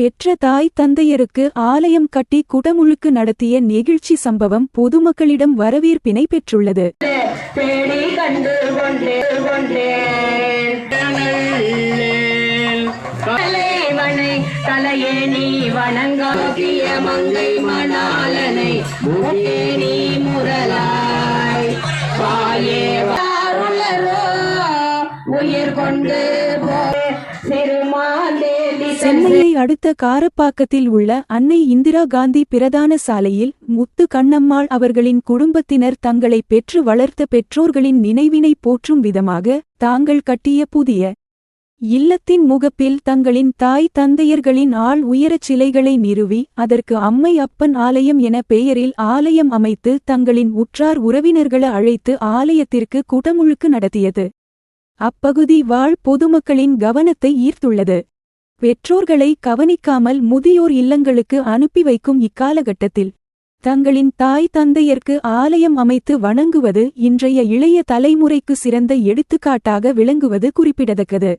பெற்ற தாய் தந்தையருக்கு ஆலயம் கட்டி குடமுழுக்கு நடத்திய நெகிழ்ச்சி சம்பவம் பொதுமக்களிடம் வரவேற்பினை பெற்றுள்ளது. தலையே நீ மங்கை மணாலனை நீ முரலாய் பாயே உயிர் கொண்டு போ சென்னையை அடுத்த காரப்பாக்கத்தில் உள்ள அன்னை இந்திரா காந்தி பிரதான சாலையில் முத்து கண்ணம்மாள் அவர்களின் குடும்பத்தினர் தங்களை பெற்று வளர்த்த பெற்றோர்களின் நினைவினை போற்றும் விதமாக தாங்கள் கட்டிய புதிய இல்லத்தின் முகப்பில் தங்களின் தாய் தந்தையர்களின் ஆள் உயரச் சிலைகளை நிறுவி அதற்கு அம்மை அப்பன் ஆலயம் என பெயரில் ஆலயம் அமைத்து தங்களின் உற்றார் உறவினர்களை அழைத்து ஆலயத்திற்கு குடமுழுக்கு நடத்தியது. அப்பகுதி வாழ் பொதுமக்களின் கவனத்தை ஈர்த்துள்ளது. பெற்றோர்களை கவனிக்காமல் முதியோர் இல்லங்களுக்கு அனுப்பி வைக்கும் இக்காலகட்டத்தில் தங்களின் தாய் தந்தையர்க்கு ஆலயம் அமைத்து வணங்குவது இன்றைய இளைய தலைமுறைக்கு சிறந்த எடுத்துக்காட்டாக விளங்குவது குறிப்பிடத்தக்கது.